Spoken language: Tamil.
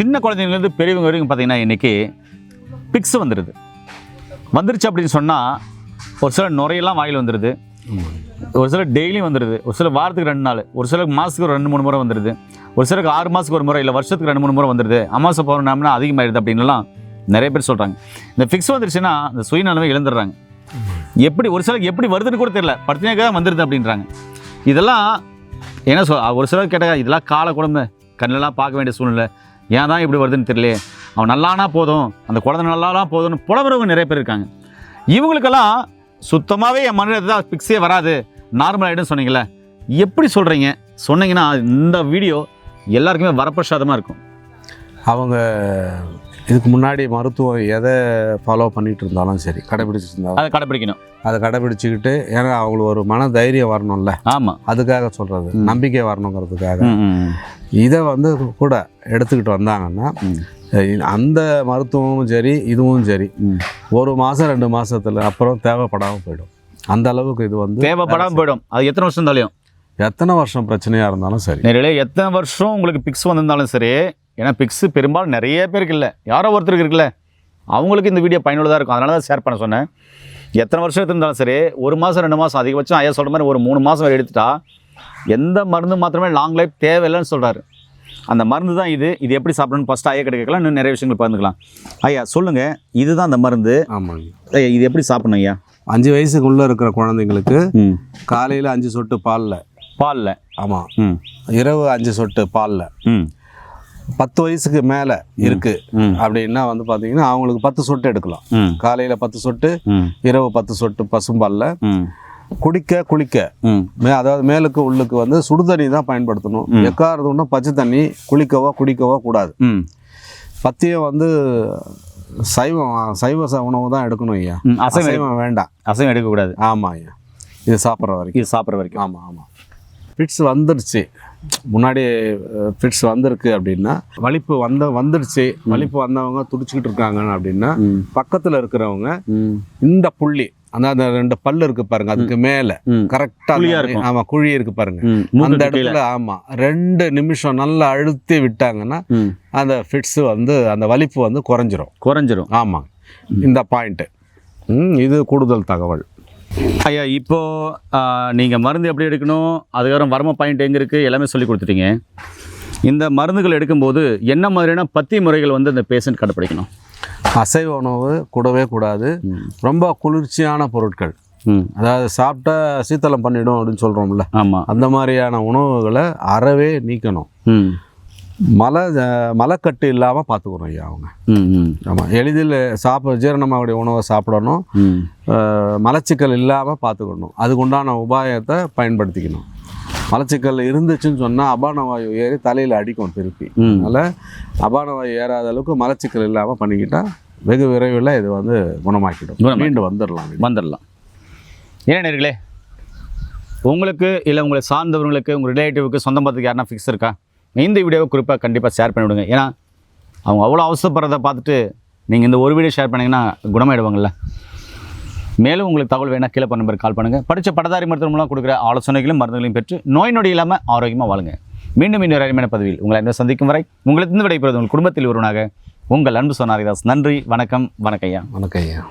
சின்ன குழந்தைங்கலேருந்து பெரியவங்க வரைக்கும் பார்த்தீங்கன்னா இன்றைக்கி பிக்ஸ் வந்துடுது வந்துருச்சு அப்படின்னு சொன்னால் ஒரு சில நுரையெல்லாம் வாயில் வந்துடுது ஒரு சிலர் டெய்லியும் வந்துடுது ஒரு சில வாரத்துக்கு ரெண்டு நாள் ஒரு சிலருக்கு மாதத்துக்கு ஒரு ரெண்டு மூணு முறை வந்துடுது ஒரு சிலருக்கு ஆறு மாதத்துக்கு ஒரு முறை இல்லை வருஷத்துக்கு ரெண்டு மூணு முறை வந்துடுது அமாவாசை பௌர்ணமினா அதிகமாகிடுது அப்படின்லாம் நிறைய பேர் சொல்கிறாங்க இந்த ஃபிக்ஸ் வந்துருச்சுன்னா இந்த சுயநலமே இழந்துடுறாங்க. எப்படி ஒரு சிலருக்கு எப்படி வருதுன்னு கூட தெரியல. படுத்தினாக்க தான் வந்துடுது அப்படின்றாங்க. இதெல்லாம் என்ன சொல் ஒரு சிலர் கேட்டால் இதெல்லாம் கால குழம்பு கண்ணெல்லாம் பார்க்க வேண்டிய சூழ்நிலை. ஏன் தான் இப்படி வருதுன்னு தெரியல அவன் நல்லானா போதும் அந்த குழந்தை நல்லானா போதும்னு புலவரவங்க நிறைய பேர் இருக்காங்க. இவங்களுக்கெல்லாம் சுத்தமாகவே என் மனிதர் தான் பிக்ஸே வராது. நார்மல் ஆகிடும் சொன்னீங்களே எப்படி சொல்கிறீங்க சொன்னீங்கன்னா இந்த வீடியோ எல்லாருக்குமே வரப்பிரசாதமாக இருக்கும். அவங்க இதுக்கு முன்னாடி மருத்துவம் எதை ஃபாலோ பண்ணிட்டு இருந்தாலும் சரி கடைபிடிச்சிட்டு இருந்தாலும் அதை கடைப்பிடிக்கணும் அதை கடைபிடிச்சிக்கிட்டு ஏன்னா அவங்களுக்கு ஒரு மன தைரியம் வரணும்ல. ஆமாம் அதுக்காக சொல்கிறது. நம்பிக்கை வரணுங்கிறதுக்காக. இதை வந்து கூட எடுத்துக்கிட்டு வந்தாங்கன்னா அந்த மருத்துவமும் சரி இதுவும் சரி. ஒரு மாதம் ரெண்டு மாசத்துல அப்புறம் தேவைப்படாமல் போயிடும். அந்த அளவுக்கு இது வந்து தேவைப்படாமல் போயிடும். அது எத்தனை வருஷம் இருந்தாலும். எத்தனை வருஷம் பிரச்சனையாக இருந்தாலும் சரி. நிறைய எத்தனை வருஷம் உங்களுக்கு பிக்ஸ் வந்திருந்தாலும் சரி ஏன்னா பிக்ஸ் பெரும்பாலும் நிறைய பேருக்கு இல்லை. யாரோ ஒருத்தருக்கு இருக்குல்ல. அவங்களுக்கு இந்த வீடியோ பயனுள்ளதாக இருக்கும். அதனால தான் ஷேர் பண்ண சொன்னேன். எத்தனை வருஷம் இருந்தாலும் சரி ஒரு மாதம் ரெண்டு மாதம் அதிகபட்சம் ஐயா சொல்கிற மாதிரி ஒரு மூணு மாதம் வரை எடுத்துட்டா எந்த மருந்து மாத்திரமே லாங் லைஃப் தேவையில்லைன்னு சொல்கிறாரு அந்த மருந்து தான் இது. இது எப்படி சாப்பிடணும்னு ஃபஸ்ட்டு ஐயா கிடைக்கலாம் இன்னும் நிறைய விஷயங்கள் பகிர்ந்துக்கலாம். ஐயா சொல்லுங்கள் இதுதான் அந்த மருந்து. ஆமாங்க. ஐயா இது எப்படி சாப்பிடணும் ஐயா? அஞ்சு வயசுக்குள்ளே இருக்கிற குழந்தைங்களுக்கு ம். காலையில் அஞ்சு சொட்டு பாலில். பாலில். ஆமாம் ம். இரவு அஞ்சு சொட்டு பாலில். ம். பத்து வயசுக்கு மேலே இருக்கு. அப்படின்னா வந்து பார்த்தீங்கன்னா அவங்களுக்கு பத்து சொட்டு எடுக்கலாம். காலையில் பத்து சொட்டு இரவு பத்து சொட்டு பசும்பாலில் குடிக்க குளிக்க. ம். அதாவது மேலுக்கு உள்ளுக்கு வந்து சுடுதண்ணி தான் பயன்படுத்தணும். எக்காரதுன்னா பச்சை தண்ணி குளிக்கவோ குடிக்கவோ கூடாது. பத்தியம் வந்து சைவம் சைவ உணவு தான் எடுக்கணும் ஐயா. அசைவம் வேண்டாம். அசைவம் எடுக்கக்கூடாது. ஆமாம் ஐயா. இது சாப்பிட்ற வரைக்கும். இது சாப்பிட்ற வரைக்கும். ஆமாம் ஆமாம் ஃபிட்ஸ் வந்துருச்சு முன்னாடி ஃபிட்ஸ் வந்திருக்கு அப்படின்னா வலிப்பு வந்த வந்துடுச்சு. வலிப்பு வந்தவங்க துடிச்சுக்கிட்டு இருக்காங்க அப்படின்னா பக்கத்தில் இருக்கிறவங்க இந்த புள்ளி அந்த அந்த ரெண்டு பல்லு இருக்கு பாருங்க அதுக்கு மேலே. ம். கரெக்டாக குழியா இருக்கும். ஆமாம் குழி இருக்கு பாருங்க. அந்த. இடத்துல ஆமாம் ரெண்டு நிமிஷம் நல்லா அழுத்தி விட்டாங்கன்னா அந்த ஃபிட்ஸ் வந்து அந்த வலிப்பு வந்து குறைஞ்சிரும். குறைஞ்சிரும். ஆமாம் இந்த பாயிண்ட்டு இது கூடுதல் தகவல். ஐயா இப்போ ஆ, நீங்க மருந்து எப்படி எடுக்கணும்? அதுக்கப்புறம் வர்ம பாயிண்ட் எங்க இருக்கு? எல்லாமே சொல்லி கொடுத்துட்டீங்க. இந்த மருந்துகள் எடுக்கும்போது என்ன மாதிரியான பத்தி முறைகள் வந்து இந்த பேஷண்ட் கடைப்பிடிக்கணும் அசைவ உணவு கூடவே கூடாது. ரொம்ப குளிர்ச்சியான பொருட்கள். ம். அதாவது சாப்பிட்டா சீத்தளம் பண்ணிடும் அப்படின்னு சொல்கிறோம்ல ஆமாம் அந்த மாதிரியான உணவுகளை அறவே நீக்கணும். ம். மலை மலைக்கட்டு இல்லாமல் பார்த்துக்கணும் ஐயா அவங்க. ஆமாம் எளிதில் சாப்பிட ஜீரணமாகக்கூடிய உணவை சாப்பிடணும். மலச்சிக்கல் இல்லாமல் பார்த்துக்கணும் அதுக்கு உண்டான உபாயத்தை பயன்படுத்திக்கணும். மலச்சிக்கல் இருந்துச்சுன்னு சொன்னால் அபான வாயு ஏறி தலையில் அடிக்கும் திருப்பி. அதனால் அபான வாயு ஏறாத அளவுக்கு மலச்சிக்கல் இல்லாமல் பண்ணிக்கிட்டா வெகு விரைவில் இது வந்து குணமாக்கிடும். குணமாக்கிடும். மீண்டு வந்துடலாம் வந்துடலாம் ஏன் நேர்களே? உங்களுக்கு இல்லை உங்களை சார்ந்தவங்களுக்கு உங்கள் ரிலேட்டிவுக்கு சொந்தம் பார்த்துக்கு யாருன்னா ஃபிக்ஸ் இருக்கா? இந்த வீடியோவை குறிப்பாக கண்டிப்பாக ஷேர் பண்ணிவிடுங்க. ஏன்னா அவங்க அவ்வளோ அவசரப்படுறத பார்த்துட்டு நீங்கள் இந்த ஒரு வீடியோ ஷேர் பண்ணிங்கன்னா குணமாயிடுவாங்கல்ல. மேலும் உங்களுக்கு தகவல் வேணால் கீழே பண்ண நம்பருக்கு கால் பண்ணுங்கள் படித்த படதாரி மருத்துவ மூலம் கொடுக்குற ஆலோசனைகளும் மருந்துகளையும் பெற்று நோய் நொடி இல்லாமல் ஆரோக்கியமாக வாழுங்க. மீண்டும் இன்னொரு அருமையான பதவியில் உங்களை என்ன சந்திக்கும் வரை உங்களுக்கு விடைபெறுவது உங்கள் குடும்பத்தில் ஒருவனாக உங்கள் அன்பு சொன்னாரிதாஸ் நன்றி வணக்கம் வணக்கம் ஐயா. வணக்கம் ஐயா.